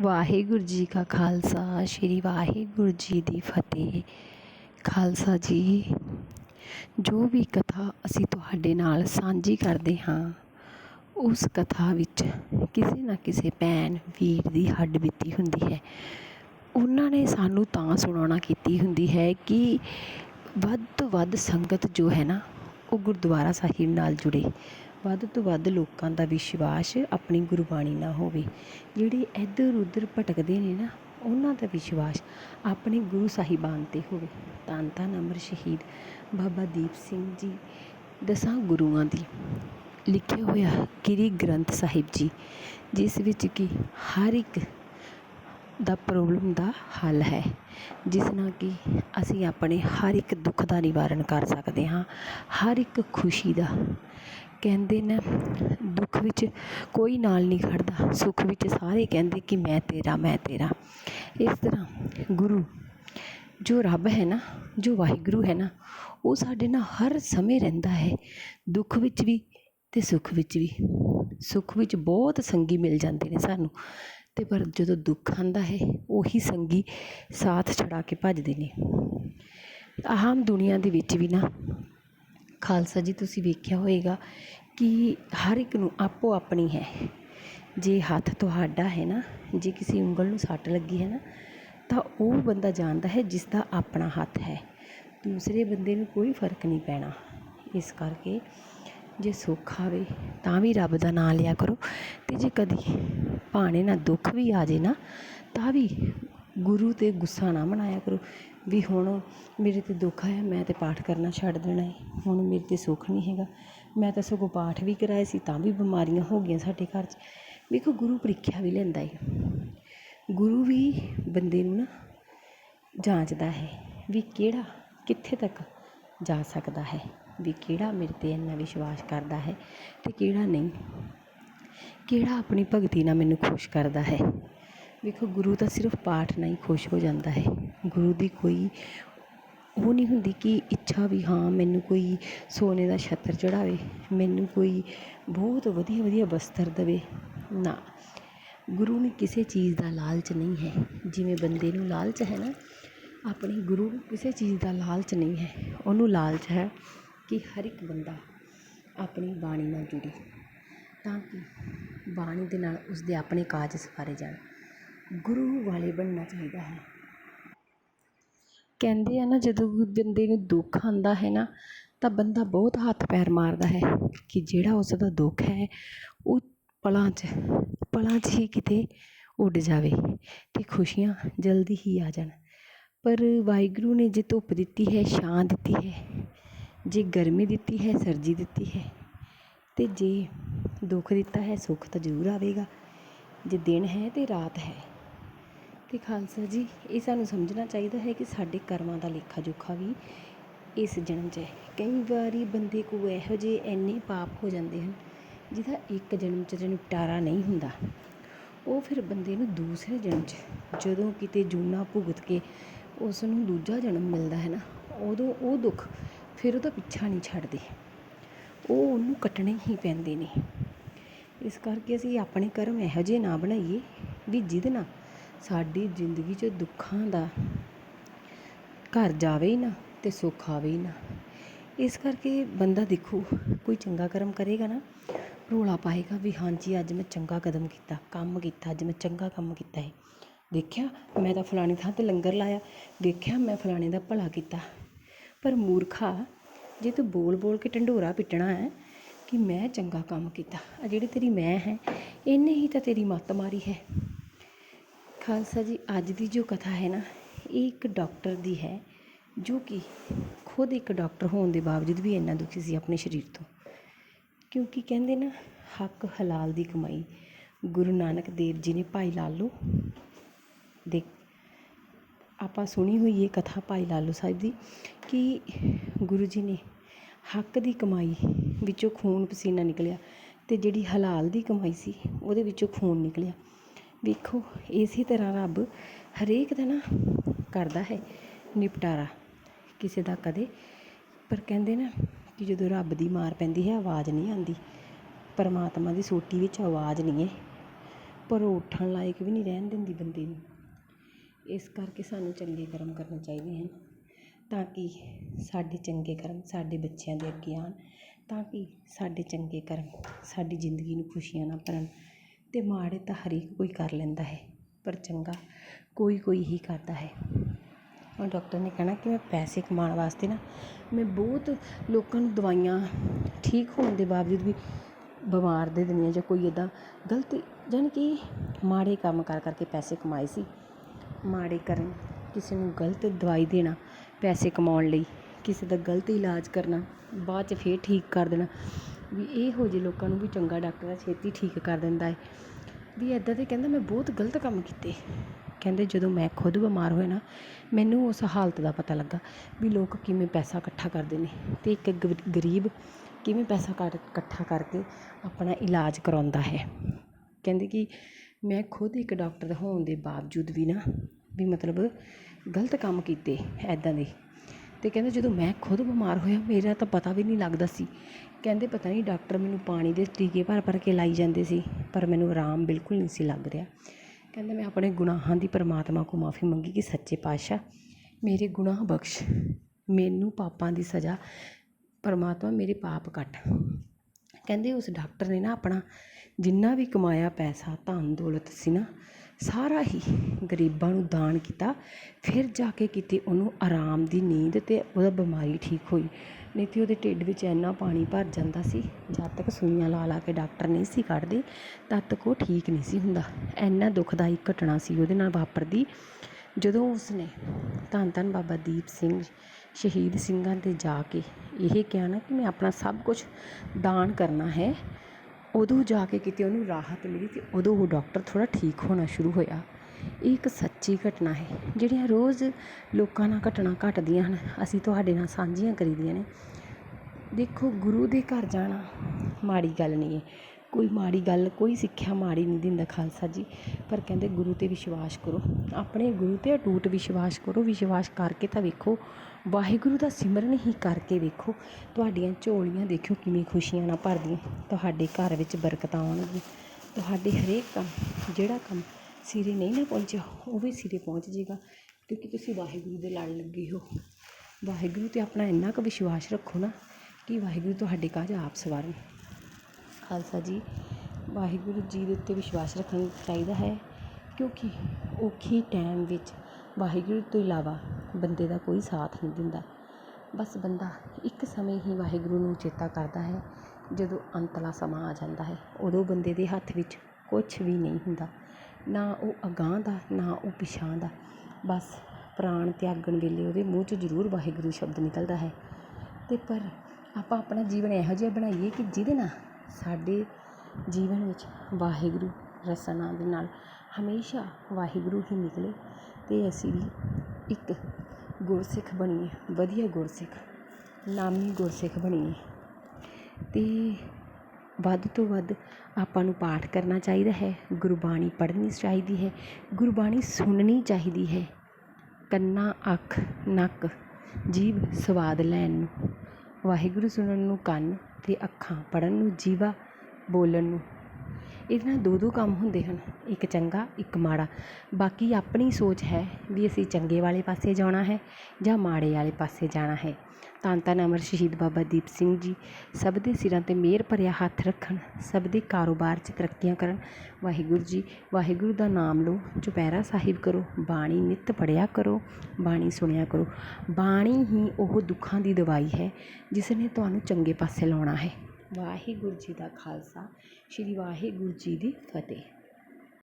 ਵਾਹਿਗੁਰੂ ਜੀ ਕਾ ਖਾਲਸਾ, ਸ਼੍ਰੀ ਵਾਹਿਗੁਰੂ ਜੀ ਦੀ ਫਤਿਹ। ਖਾਲਸਾ ਜੀ, ਜੋ ਵੀ ਕਥਾ ਅਸੀਂ ਤੁਹਾਡੇ ਨਾਲ ਸਾਂਝੀ ਕਰਦੇ ਹਾਂ, ਉਸ ਕਥਾ ਵਿੱਚ ਕਿਸੇ ਨਾ ਕਿਸੇ ਭੈਣ, ਵੀਰ ਦੀ ਹੱਡ ਬੀਤੀ ਹੁੰਦੀ ਹੈ। ਉਹਨਾਂ ਨੇ ਸਾਨੂੰ ਤਾਂ ਸੁਣਾਉਣਾ ਕੀਤੀ ਹੁੰਦੀ ਹੈ ਕਿ ਵੱਧ ਤੋਂ ਵੱਧ ਸੰਗਤ ਜੋ ਹੈ ਨਾ, ਉਹ ਗੁਰਦੁਆਰਾ ਸਾਹਿਬ ਨਾਲ ਜੁੜੇ। ਵੱਧ ਤੋਂ ਵੱਧ ਲੋਕਾਂ ਦਾ ਵਿਸ਼ਵਾਸ ਆਪਣੀ ਗੁਰਬਾਣੀ ਨਾਲ ਹੋਵੇ। ਜਿਹੜੇ ਇੱਧਰ ਉੱਧਰ ਭਟਕਦੇ ਨੇ ਨਾ, ਉਹਨਾਂ ਦਾ ਵਿਸ਼ਵਾਸ ਆਪਣੇ ਗੁਰੂ ਸਾਹਿਬਾਨ 'ਤੇ ਹੋਵੇ। ਧੰਨ ਧੰਨ ਅਮਰ ਸ਼ਹੀਦ ਬਾਬਾ ਦੀਪ ਸਿੰਘ ਜੀ ਦਸਾਂ ਗੁਰੂਆਂ ਦੀ। ਲਿਖਿਆ ਹੋਇਆ ਗਿਰੀ ਗ੍ਰੰਥ ਸਾਹਿਬ ਜੀ, ਜਿਸ ਵਿੱਚ ਕਿ ਹਰ ਇੱਕ ਦਾ ਪ੍ਰੋਬਲਮ ਦਾ ਹੱਲ ਹੈ। ਜਿਸ ਨਾਲ ਕਿ ਅਸੀਂ ਆਪਣੇ ਹਰ ਇੱਕ ਦੁੱਖ ਦਾ ਨਿਵਾਰਨ ਕਰ ਸਕਦੇ ਹਾਂ। ਹਰ ਇੱਕ ਖੁਸ਼ੀ ਦਾ ਕਹਿੰਦੇ ਨਾ, ਦੁੱਖ ਵਿੱਚ ਕੋਈ ਨਾਲ ਨਹੀਂ ਖੜ੍ਹਦਾ ਸੁੱਖ ਵਿੱਚ ਸਾਰੇ ਕਹਿੰਦੇ ਕਿ ਮੈਂ ਤੇਰਾ ਮੈਂ ਤੇਰਾ। ਇਸ ਤਰ੍ਹਾਂ ਗੁਰੂ ਜੋ ਰੱਬ ਹੈ ਨਾ, ਜੋ ਵਾਹਿਗੁਰੂ ਹੈ ਨਾ, ਉਹ ਸਾਡੇ ਨਾਲ ਹਰ ਸਮੇਂ ਰਹਿੰਦਾ ਹੈ, ਦੁੱਖ ਵਿੱਚ ਵੀ ਅਤੇ ਸੁੱਖ ਵਿੱਚ ਵੀ। ਸੁੱਖ ਵਿੱਚ ਬਹੁਤ ਸੰਗੀ ਮਿਲ ਜਾਂਦੇ ਨੇ ਸਾਨੂੰ ਅਤੇ ਪਰ ਜਦੋਂ ਦੁੱਖ ਆਉਂਦਾ ਹੈ, ਉਹੀ ਸੰਗੀ ਸਾਥ ਛੁਡਾ ਕੇ ਭੱਜਦੇ ਨੇ। ਆਮ ਦੁਨੀਆ ਦੇ ਵਿੱਚ ਵੀ ਨਾ ਖਾਲਸਾ ਜੀ, ਤੁਸੀਂ ਵੇਖਿਆ ਹੋਏਗਾ ਕਿ ਹਰ ਇੱਕ ਨੂੰ ਆਪੋ ਆਪਣੀ ਹੈ। ਜੇ ਹੱਥ ਤੁਹਾਡਾ ਹੈ ਨਾ, ਜੇ ਕਿਸੇ ਉਂਗਲ ਨੂੰ ਸੱਟ ਲੱਗੀ ਹੈ ਨਾ, ਤਾਂ ਉਹ ਬੰਦਾ ਜਾਣਦਾ ਹੈ ਜਿਸ ਦਾ ਆਪਣਾ ਹੱਥ ਹੈ। ਦੂਸਰੇ ਬੰਦੇ ਨੂੰ ਕੋਈ ਫ਼ਰਕ ਨਹੀਂ ਪੈਣਾ। ਇਸ ਕਰਕੇ ਜੇ ਸੁੱਖ ਆਵੇ, ਤਾਂ ਵੀ ਰੱਬ ਦਾ ਨਾਂ ਲਿਆ ਕਰੋ। ਅਤੇ ਜੇ ਕਦੀ ਭਾਣੇ ਨਾਲ ਦੁੱਖ ਵੀ ਆ ਜੇ ਨਾ, ਤਾਂ ਵੀ ਗੁਰੂ ਤੇ ਗੁੱਸਾ ਨਾ ਮਨਾਇਆ ਕਰੋ ਵੀ ਹੁਣ ਮੇਰੇ ਤੇ ਦੁੱਖ ਆਇਆ, ਮੈਂ ਤਾਂ ਪਾਠ ਕਰਨਾ ਛੱਡ ਦੇਣਾ ਹੈ ਹੁਣ ਮੇਰੇ ਤੇ ਸੁੱਖ ਨਹੀਂ ਹੈਗਾ। ਮੈਂ ਤਾਂ ਸਗੋਂ ਪਾਠ ਵੀ ਕਰਾਏ ਸੀ, ਤਾਂ ਵੀ ਬਿਮਾਰੀਆਂ ਹੋ ਗਈਆਂ ਸਾਡੇ ਘਰ 'ਚ। ਵੇਖੋ, ਗੁਰੂ ਪ੍ਰੀਖਿਆ ਵੀ ਲੈਂਦਾ ਹੈ ਗੁਰੂ ਵੀ ਬੰਦੇ ਨੂੰ ਨਾ ਜਾਂਚਦਾ ਹੈ ਵੀ ਕਿਹੜਾ, ਕਿੱਥੇ ਤੱਕ ਜਾ ਸਕਦਾ ਹੈ, ਵੀ ਕਿਹੜਾ ਮੇਰੇ ਤੇ ਇੰਨਾ ਵਿਸ਼ਵਾਸ ਕਰਦਾ ਹੈ ਅਤੇ ਕਿਹੜਾ ਨਹੀਂ। ਕਿਹੜਾ ਆਪਣੀ ਭਗਤੀ ਨਾਲ ਮੈਨੂੰ ਖੁਸ਼ ਕਰਦਾ ਹੈ। ਵੇਖੋ ਗੁਰੂ ਤਾਂ ਸਿਰਫ ਪਾਠ ਨਾਲ ਹੀ ਖੁਸ਼ ਹੋ ਜਾਂਦਾ ਹੈ। ਗੁਰੂ ਦੀ ਕੋਈ ਉਹ ਨਹੀਂ ਹੁੰਦੀ ਕਿ ਇੱਛਾ ਵੀ ਹਾਂ, ਮੈਨੂੰ ਕੋਈ ਸੋਨੇ ਦਾ ਛੱਤਰ ਚੜਾਵੇ ਮੈਨੂੰ ਕੋਈ ਬਹੁਤ ਵਧੀਆ ਵਧੀਆ ਵਸਤਰ ਦੇਵੇ। ਨਾ, ਗੁਰੂ ਨੂੰ ਕਿਸੇ ਚੀਜ਼ ਦਾ ਲਾਲਚ ਨਹੀਂ ਹੈ। ਜਿਵੇਂ ਬੰਦੇ ਨੂੰ ਲਾਲਚ ਹੈ ਨਾ, ਆਪਣੇ ਗੁਰੂ ਨੂੰ ਕਿਸੇ ਚੀਜ਼ ਦਾ ਲਾਲਚ ਨਹੀਂ ਹੈ। ਉਹਨੂੰ ਲਾਲਚ ਹੈ ਕਿ ਹਰ ਇੱਕ ਬੰਦਾ ਆਪਣੀ ਬਾਣੀ ਨਾਲ ਜੁੜੇ, ਤਾਂ ਕਿ ਬਾਣੀ ਦੇ ਨਾਲ ਉਸਦੇ ਆਪਣੇ ਕਾਜ ਸਵਾਰੇ ਜਾਣ। ਗੁਰੂ ਵਾਲੇ ਬਣਨਾ ਚਾਹੀਦਾ ਹੈ। ਕਹਿੰਦੇ ਆ ਨਾ, ਜਦੋਂ ਬੰਦੇ ਨੂੰ ਦੁੱਖ ਆਉਂਦਾ ਹੈ ਨਾ, ਤਾਂ ਬੰਦਾ ਬਹੁਤ ਹੱਥ ਪੈਰ ਮਾਰਦਾ ਹੈ ਕਿ ਜਿਹੜਾ ਉਸ ਦਾ ਦੁੱਖ ਹੈ, ਉਹ ਪਲਾਂ 'ਚ ਪਲਾਂ 'ਚ ਹੀ ਕਿਤੇ ਉੱਡ ਜਾਵੇ ਅਤੇ ਖੁਸ਼ੀਆਂ ਜਲਦੀ ਹੀ ਆ ਜਾਣ। ਪਰ ਵਾਹਿਗੁਰੂ ਨੇ ਜੇ ਧੁੱਪ ਦਿੱਤੀ ਹੈ, ਛਾਂ ਦਿੱਤੀ ਹੈ, ਜੇ ਗਰਮੀ ਦਿੱਤੀ ਹੈ, ਸਰਦੀ ਦਿੱਤੀ ਹੈ ਅਤੇ ਜੇ ਦੁੱਖ ਦਿੱਤਾ ਹੈ, ਸੁੱਖ ਤਾਂ ਜ਼ਰੂਰ ਆਵੇਗਾ। ਜੇ ਦਿਨ ਹੈ ਤੇ ਰਾਤ ਹੈ। ਤੇ ਖਾਲਸਾ ਜੀ, ਇਹ ਸਾਨੂੰ ਸਮਝਣਾ ਚਾਹੀਦਾ ਹੈ ਕਿ ਸਾਡੇ ਕਰਮਾਂ ਦਾ ਲੇਖਾ ਜੋਖਾ ਵੀ ਇਸ ਜਨਮ 'ਚ ਹੈ। ਕਈ ਵਾਰੀ ਬੰਦੇ ਕੋਲ ਇਹੋ ਜਿਹੇ ਇੰਨੇ ਪਾਪ ਹੋ ਜਾਂਦੇ ਹਨ, ਜਿਹਦਾ ਇੱਕ ਜਨਮ 'ਚ ਨਿਪਟਾਰਾ ਨਹੀਂ ਹੁੰਦਾ। ਉਹ ਫਿਰ ਬੰਦੇ ਨੂੰ ਦੂਸਰੇ ਜਨਮ 'ਚ, ਜਦੋਂ ਕਿਤੇ ਜੂਨਾ ਭੁਗਤ ਕੇ ਉਸ ਨੂੰ ਦੂਜਾ ਜਨਮ ਮਿਲਦਾ ਹੈ ਨਾ, ਉਦੋਂ ਉਹ ਦੁੱਖ ਫਿਰ ਉਹਦਾ ਪਿੱਛਾ ਨਹੀਂ ਛੱਡਦੇ। ਉਹ ਉਹਨੂੰ ਕੱਟਣੇ ਹੀ ਪੈਂਦੇ ਨੇ। ਇਸ ਕਰਕੇ ਅਸੀਂ ਆਪਣੇ ਕਰਮ ਇਹੋ ਜਿਹੇ ਨਾ ਬਣਾਈਏ, ਵੀ ਜਿਹਦੇ ਨਾਲ ਸਾਡੀ ਜ਼ਿੰਦਗੀ 'ਚ ਦੁੱਖਾਂ ਦਾ ਘਰ ਜਾਵੇ ਹੀ ਨਾ ਅਤੇ ਸੁੱਖ ਆਵੇ ਹੀ ਨਾ। ਇਸ ਕਰਕੇ ਬੰਦਾ ਦੇਖੋ, ਕੋਈ ਚੰਗਾ ਕਰਮ ਕਰੇਗਾ ਨਾ, ਰੌਲਾ ਪਾਏਗਾ ਵੀ ਹਾਂਜੀ ਅੱਜ ਮੈਂ ਚੰਗਾ ਕਦਮ ਕੀਤਾ, ਕੰਮ ਕੀਤਾ, ਅੱਜ ਮੈਂ ਚੰਗਾ ਕੰਮ ਕੀਤਾ ਹੈ ਦੇਖਿਆ, ਮੈਂ ਤਾਂ ਫਲਾਣੀ ਥਾਂ ਤੇ ਲੰਗਰ ਲਾਇਆ, ਦੇਖਿਆ, ਮੈਂ ਫਲਾਣੇ ਦਾ ਭਲਾ ਕੀਤਾ। ਪਰ ਮੂਰਖਾ, ਜੇ ਤੂੰ ਬੋਲ ਬੋਲ ਕੇ ਢੰਡੋਰਾ ਪਿੱਟਣਾ ਹੈ ਕਿ ਮੈਂ ਚੰਗਾ ਕੰਮ ਕੀਤਾ ਆ ਜਿਹੜੀ ਤੇਰੀ ਮੈਂ ਹੈ, ਇਹਨੇ ਹੀ ਤਾਂ ਤੇਰੀ ਮੱਤ ਮਾਰੀ ਹੈ। ਖਾਲਸਾ ਜੀ, ਅੱਜ ਦੀ ਜੋ ਕਥਾ ਹੈ ਨਾ, ਇਹ ਇੱਕ ਡਾਕਟਰ ਦੀ ਹੈ, ਜੋ ਕਿ ਖੁਦ ਇੱਕ ਡਾਕਟਰ ਹੋਣ ਦੇ ਬਾਵਜੂਦ ਵੀ ਇੰਨਾ ਦੁਖੀ ਸੀ ਆਪਣੇ ਸਰੀਰ ਤੋਂ। ਕਿਉਂਕਿ ਕਹਿੰਦੇ ਨਾ, ਹੱਕ ਹਲਾਲ ਦੀ ਕਮਾਈ ਗੁਰੂ ਨਾਨਕ ਦੇਵ ਜੀ ਨੇ ਭਾਈ ਲਾਲੋ ਦੇ। ਆਪਾਂ ਸੁਣੀ ਹੋਈ ਇਹ ਕਥਾ ਭਾਈ ਲਾਲੋ ਸਾਹਿਬ ਦੀ ਕਿ ਗੁਰੂ ਜੀ ਨੇ ਹੱਕ ਦੀ ਕਮਾਈ ਵਿੱਚੋਂ ਖੂਨ ਪਸੀਨਾ ਨਿਕਲਿਆ ਤੇ ਜਿਹੜੀ ਹਲਾਲ ਦੀ ਕਮਾਈ ਸੀ, ਉਹਦੇ ਵਿੱਚੋਂ ਖੂਨ ਨਿਕਲਿਆ। ਵੇਖੋ, ਇਸੇ ਤਰ੍ਹਾਂ ਰੱਬ ਹਰੇਕ ਦਾ ਨਾ ਕਰਦਾ ਹੈ ਨਿਪਟਾਰਾ। ਕਿਸੇ ਦਾ ਕਦੇ, ਪਰ ਕਹਿੰਦੇ ਨਾ ਕਿ ਜਦੋਂ ਰੱਬ ਦੀ ਮਾਰ ਪੈਂਦੀ ਹੈ, ਆਵਾਜ਼ ਨਹੀਂ ਆਉਂਦੀ। ਪਰਮਾਤਮਾ ਦੀ ਸੋਟੀ ਵਿੱਚ ਆਵਾਜ਼ ਨਹੀਂ ਹੈ। ਪਰ ਉਹ ਉੱਠਣ ਲਾਇਕ ਵੀ ਨਹੀਂ ਰਹਿਣ ਦਿੰਦੀ ਬੰਦੇ ਨੂੰ। ਇਸ ਕਰਕੇ ਸਾਨੂੰ ਚੰਗੇ ਕਰਮ ਕਰਨੇ ਚਾਹੀਦੇ ਹਨ, ਤਾਂ ਕਿ ਸਾਡੇ ਚੰਗੇ ਕਰਮ ਸਾਡੇ ਬੱਚਿਆਂ ਦੇ ਅੱਗੇ ਆਉਣ, ਤਾਂ ਕਿ ਸਾਡੇ ਚੰਗੇ ਕਰਮ ਸਾਡੀ ਜ਼ਿੰਦਗੀ ਨੂੰ ਖੁਸ਼ੀਆਂ ਨਾਲ ਭਰਨ। ਅਤੇ ਮਾੜੇ ਤਾਂ ਹਰੇਕ ਕੋਈ ਕਰ ਲੈਂਦਾ ਹੈ, ਪਰ ਚੰਗਾ ਕੋਈ ਕੋਈ ਹੀ ਕਰਦਾ ਹੈ। ਹੁਣ ਡਾਕਟਰ ਨੇ ਕਹਿਣਾ ਕਿ ਮੈਂ ਪੈਸੇ ਕਮਾਉਣ ਵਾਸਤੇ ਨਾ ਮੈਂ ਬਹੁਤ ਲੋਕਾਂ ਨੂੰ ਦਵਾਈਆਂ ਠੀਕ ਹੋਣ ਦੇ ਬਾਵਜੂਦ ਵੀ ਬਿਮਾਰ ਦੇ ਦਿੰਦੀ ਹਾਂ ਜਾਂ ਕੋਈ ਇੱਦਾਂ ਗਲਤ ਜਾਣੀ ਕਿ ਮਾੜੇ ਕੰਮ ਕਰ ਕਰਕੇ ਪੈਸੇ ਕਮਾਏ ਸੀ। ਮਾੜੇ ਕਰਨ, ਕਿਸੇ ਨੂੰ ਗਲਤ ਦਵਾਈ ਦੇਣਾ, ਪੈਸੇ ਕਮਾਉਣ ਲਈ, ਕਿਸੇ ਦਾ ਗਲਤ ਇਲਾਜ ਕਰਨਾ, ਬਾਅਦ 'ਚ ਫਿਰ ਠੀਕ ਕਰ ਦੇਣਾ ਵੀ ਇਹੋ ਜਿਹੇ ਲੋਕਾਂ ਨੂੰ ਵੀ ਚੰਗਾ ਡਾਕਟਰ ਆ ਛੇਤੀ ਠੀਕ ਕਰ ਦਿੰਦਾ ਹੈ ਵੀ ਇੱਦਾਂ ਦੇ ਕਹਿੰਦਾ ਮੈਂ ਬਹੁਤ ਗਲਤ ਕੰਮ ਕੀਤੇ। ਕਹਿੰਦੇ ਜਦੋਂ ਮੈਂ ਖੁਦ ਬਿਮਾਰ ਹੋਇਆ ਨਾ, ਮੈਨੂੰ ਉਸ ਹਾਲਤ ਦਾ ਪਤਾ ਲੱਗਾ ਵੀ ਲੋਕ ਕਿਵੇਂ ਪੈਸਾ ਇਕੱਠਾ ਕਰਦੇ ਨੇ ਅਤੇ ਇੱਕ ਗਰ- ਗਰੀਬ ਕਿਵੇਂ ਪੈਸਾ ਕਰ, ਇਕੱਠਾ ਕਰਕੇ ਆਪਣਾ ਇਲਾਜ ਕਰਾਉਂਦਾ ਹੈ। ਕਹਿੰਦੇ ਕਿ ਮੈਂ ਖੁਦ ਇੱਕ ਡਾਕਟਰ ਹੋਣ ਦੇ ਬਾਵਜੂਦ ਵੀ ਨਾ, ਵੀ ਮਤਲਬ ਗਲਤ ਕੰਮ ਕੀਤੇ ਇੱਦਾਂ ਦੇ। ਅਤੇ ਕਹਿੰਦੇ ਜਦੋਂ ਮੈਂ ਖੁਦ ਬਿਮਾਰ ਹੋਇਆ, ਮੇਰਾ ਤਾਂ ਪਤਾ ਵੀ ਨਹੀਂ ਲੱਗਦਾ ਸੀ। ਕਹਿੰਦੇ ਪਤਾ ਨਹੀਂ ਡਾਕਟਰ ਮੈਨੂੰ ਪਾਣੀ ਦੇ ਟੀਕੇ ਭਰ ਭਰ ਕੇ ਲਾਈ ਜਾਂਦੇ ਸੀ, ਪਰ ਮੈਨੂੰ ਆਰਾਮ ਬਿਲਕੁਲ ਨਹੀਂ ਸੀ ਲੱਗ ਰਿਹਾ। ਕਹਿੰਦੇ ਮੈਂ ਆਪਣੇ ਗੁਨਾਹਾਂ ਦੀ ਪਰਮਾਤਮਾ ਕੋਲ ਮਾਫੀ ਮੰਗੀ ਕਿ ਸੱਚੇ ਪਾਤਸ਼ਾਹ, ਮੇਰੇ ਗੁਨਾਹ ਬਖਸ਼, ਮੈਨੂੰ ਪਾਪਾਂ ਦੀ ਸਜ਼ਾ, ਪਰਮਾਤਮਾ ਮੇਰੇ ਪਾਪ ਕੱਟ। ਕਹਿੰਦੇ ਉਸ ਡਾਕਟਰ ਨੇ ਨਾ ਆਪਣਾ ਜਿੰਨਾ ਵੀ ਕਮਾਇਆ ਪੈਸਾ ਧਨ ਦੌਲਤ ਸੀ ਨਾ ਸਾਰਾ ਹੀ ਗਰੀਬਾਂ ਨੂੰ ਦਾਨ ਕੀਤਾ, ਫਿਰ ਜਾ ਕੇ ਕਿਤੇ ਉਹਨੂੰ ਆਰਾਮ ਦੀ ਨੀਂਦ ਅਤੇ ਉਹਦਾ ਬਿਮਾਰੀ ਠੀਕ ਹੋਈ। ਨਹੀਂ ਤਾਂ ਉਹਦੇ ਢਿੱਡ ਵਿੱਚ ਇੰਨਾ ਪਾਣੀ ਭਰ ਜਾਂਦਾ ਸੀ, ਜਦ ਤੱਕ ਸੂਈਆਂ ਲਾ ਲਾ ਕੇ ਡਾਕਟਰ ਨਹੀਂ ਸੀ ਕੱਢਦੇ, ਤਦ ਤੱਕ ਉਹ ਠੀਕ ਨਹੀਂ ਸੀ ਹੁੰਦਾ। ਇੰਨਾ ਦੁਖਦਾਈ ਘਟਨਾ ਸੀ ਉਹਦੇ ਨਾਲ ਵਾਪਰਦੀ। ਜਦੋਂ ਉਸਨੇ ਧੰਨ ਧੰਨ ਬਾਬਾ ਦੀਪ ਸਿੰਘ ਸ਼ਹੀਦ ਸਿੰਘਾਂ 'ਤੇ ਜਾ ਕੇ ਇਹ ਕਿਹਾ ਨਾ ਕਿ ਮੈਂ ਆਪਣਾ ਸਭ ਕੁਝ ਦਾਨ ਕਰਨਾ ਹੈ ਉਦੋਂ ਜਾ ਕੇ ਕਿਤੇ ਉਹਨੂੰ ਰਾਹਤ ਮਿਲੀ ਅਤੇ ਉਦੋਂ ਉਹ ਡਾਕਟਰ ਥੋੜ੍ਹਾ ਠੀਕ ਹੋਣਾ ਸ਼ੁਰੂ ਹੋਇਆ। ਇਹ ਇੱਕ ਸੱਚੀ ਘਟਨਾ ਹੈ। ਜਿਹੜੀਆਂ ਰੋਜ਼ ਲੋਕਾਂ ਨਾਲ ਘਟਨਾ ਘਟਦੀਆਂ ਹਨ, ਅਸੀਂ ਤੁਹਾਡੇ ਨਾਲ ਸਾਂਝੀਆਂ ਕਰੀ ਦੀਆਂ ਨੇ। ਦੇਖੋ, ਗੁਰੂ ਦੇ ਘਰ ਜਾਣਾ ਮਾੜੀ ਗੱਲ ਨਹੀਂ ਹੈ। ਕੋਈ ਮਾੜੀ ਗੱਲ, ਕੋਈ ਸਿੱਖਿਆ ਮਾੜੀ ਨਹੀਂ ਦਿੰਦਾ ਖਾਲਸਾ ਜੀ। ਪਰ ਕਹਿੰਦੇ ਗੁਰੂ ਤੇ ਵਿਸ਼ਵਾਸ ਕਰੋ। ਆਪਣੇ ਗੁਰੂ ਤੇ ਅਟੂਟ ਵਿਸ਼ਵਾਸ ਕਰੋ। ਵਿਸ਼ਵਾਸ ਕਰਕੇ ਤਾਂ ਵੇਖੋ, ਵਾਹਿਗੁਰੂ ਦਾ ਸਿਮਰਨ ਹੀ ਕਰਕੇ ਵੇਖੋ। ਤੁਹਾਡੀਆਂ ਝੋਲੀਆਂ ਦੇਖਿਓ ਕਿਵੇਂ ਖੁਸ਼ੀਆਂ ਨਾਲ ਭਰਦੀਆਂ। ਤੁਹਾਡੇ ਘਰ ਵਿੱਚ ਬਰਕਤਾਂ ਆਉਣਗੀਆਂ। ਤੁਹਾਡੇ ਹਰੇਕ ਕੰਮ, ਜਿਹੜਾ ਕੰਮ ਸਿਰੇ ਨਹੀਂ ਨਾ ਪਹੁੰਚਿਆ, ਉਹ ਵੀ ਸਿਰੇ ਪਹੁੰਚ ਜਾਏਗਾ। ਕਿਉਂਕਿ ਤੁਸੀਂ ਵਾਹਿਗੁਰੂ ਦੇ ਲੜ ਲੱਗੇ ਹੋ। ਵਾਹਿਗੁਰੂ ਤੇ ਆਪਣਾ ਇੰਨਾ ਕੁ ਵਿਸ਼ਵਾਸ ਰੱਖੋ ਨਾ ਕਿ ਵਾਹਿਗੁਰੂ ਤੁਹਾਡੇ ਕਾਜ ਆਪ ਸਵਾਰਨ। ਖਾਲਸਾ ਜੀ, ਵਾਹਿਗੁਰੂ ਜੀ ਦੇ ਉੱਤੇ ਵਿਸ਼ਵਾਸ ਰੱਖਣਾ ਚਾਹੀਦਾ ਹੈ, ਕਿਉਂਕਿ ਔਖੇ ਟਾਈਮ ਵਿੱਚ ਵਾਹਿਗੁਰੂ ਤੋਂ ਇਲਾਵਾ ਬੰਦੇ ਦਾ ਕੋਈ ਸਾਥ ਨਹੀਂ ਦਿੰਦਾ। ਬਸ ਬੰਦਾ ਇੱਕ ਸਮੇਂ ਹੀ ਵਾਹਿਗੁਰੂ ਨੂੰ ਚੇਤਾ ਕਰਦਾ ਹੈ, ਜਦੋਂ ਅੰਤਲਾ ਸਮਾਂ ਆ ਜਾਂਦਾ ਹੈ। ਉਦੋਂ ਬੰਦੇ ਦੇ ਹੱਥ ਵਿੱਚ ਕੁਛ ਵੀ ਨਹੀਂ ਹੁੰਦਾ, ਨਾ ਉਹ ਅਗਾਂਹ ਦਾ, ਨਾ ਉਹ ਪਿਛਾਂਹ ਦਾ। ਬਸ ਪ੍ਰਾਣ ਤਿਆਗਣ ਵੇਲੇ ਉਹਦੇ ਮੂੰਹ 'ਚ ਜ਼ਰੂਰ ਵਾਹਿਗੁਰੂ ਸ਼ਬਦ ਨਿਕਲਦਾ ਹੈ। ਅਤੇ ਪਰ ਆਪਾਂ ਆਪਣਾ ਜੀਵਨ ਇਹੋ ਜਿਹਾ ਬਣਾਈਏ ਕਿ ਜਿਹਦੇ ਨਾਲ ਸਾਡੇ ਜੀਵਨ ਵਿੱਚ ਵਾਹਿਗੁਰੂ ਰਸਨਾ ਦੇ ਨਾਲ ਹਮੇਸ਼ਾ ਵਾਹਿਗੁਰੂ ਹੀ ਨਿਕਲੇ ਅਤੇ ਅਸੀਂ ਵੀ ਇੱਕ ਗੁਰਸਿੱਖ ਬਣੀਏ, ਵਧੀਆ ਗੁਰਸਿੱਖ, ਨਾਮੀ ਗੁਰਸਿੱਖ ਬਣੀਏ। ਅਤੇ ਵੱਧ ਤੋਂ ਵੱਧ ਆਪਾਂ ਨੂੰ ਪਾਠ ਕਰਨਾ ਚਾਹੀਦਾ ਹੈ, ਗੁਰਬਾਣੀ ਪੜ੍ਹਨੀ ਚਾਹੀਦੀ ਹੈ, ਗੁਰਬਾਣੀ ਸੁਣਨੀ ਚਾਹੀਦੀ ਹੈ। ਕੰਨਾਂ, ਅੱਖ, ਨੱਕ, ਜੀਭ ਸਵਾਦ ਲੈਣ ਨੂੰ। ਵਾਹਿਗੁਰੂ ਸੁਣਨ ਨੂੰ ਕੰਨ ਅਤੇ ਅੱਖਾਂ ਪੜ੍ਹਨ ਨੂੰ ਜੀਵਾ ਬੋਲਣ ਨੂੰ। ਇਹਦੇ ਨਾਲ ਦੋ ਦੋ ਕੰਮ ਹੁੰਦੇ ਹਨ, ਇੱਕ ਚੰਗਾ, ਇੱਕ ਮਾੜਾ। ਬਾਕੀ ਆਪਣੀ ਸੋਚ ਹੈ ਵੀ ਅਸੀਂ ਚੰਗੇ ਵਾਲੇ ਪਾਸੇ ਜਾਣਾ ਹੈ ਜਾਂ ਮਾੜੇ ਵਾਲੇ ਪਾਸੇ ਜਾਣਾ ਹੈ। ਧੰਨ ਧੰਨ ਅਮਰ ਸ਼ਹੀਦ ਬਾਬਾ ਦੀਪ ਸਿੰਘ ਜੀ, ਸਭ ਦੇ ਸਿਰਾਂ 'ਤੇ ਮਿਹਰ ਭਰਿਆ ਹੱਥ ਰੱਖਣ, ਸਭ ਦੇ ਕਾਰੋਬਾਰ 'ਚ ਤਰੱਕੀਆਂ ਕਰਨ। ਵਾਹਿਗੁਰੂ ਜੀ, ਵਾਹਿਗੁਰੂ ਦਾ ਨਾਮ ਲਓ, ਚੁਪਹਿਰਾ ਸਾਹਿਬ ਕਰੋ, ਬਾਣੀ ਨਿੱਤ ਪੜ੍ਹਿਆ ਕਰੋ, ਬਾਣੀ ਸੁਣਿਆ ਕਰੋ। ਬਾਣੀ ਹੀ ਉਹ ਦੁੱਖਾਂ ਦੀ ਦਵਾਈ ਹੈ ਜਿਸ ਨੇ ਤੁਹਾਨੂੰ ਚੰਗੇ ਪਾਸੇ ਲਾਉਣਾ ਹੈ। ਵਾਹਿਗੁਰੂ ਜੀ ਦਾ ਖਾਲਸਾ ਸ਼੍ਰੀ ਵਾਹਿਗੁਰੂ ਜੀ ਦੀ ਫਤਿਹ।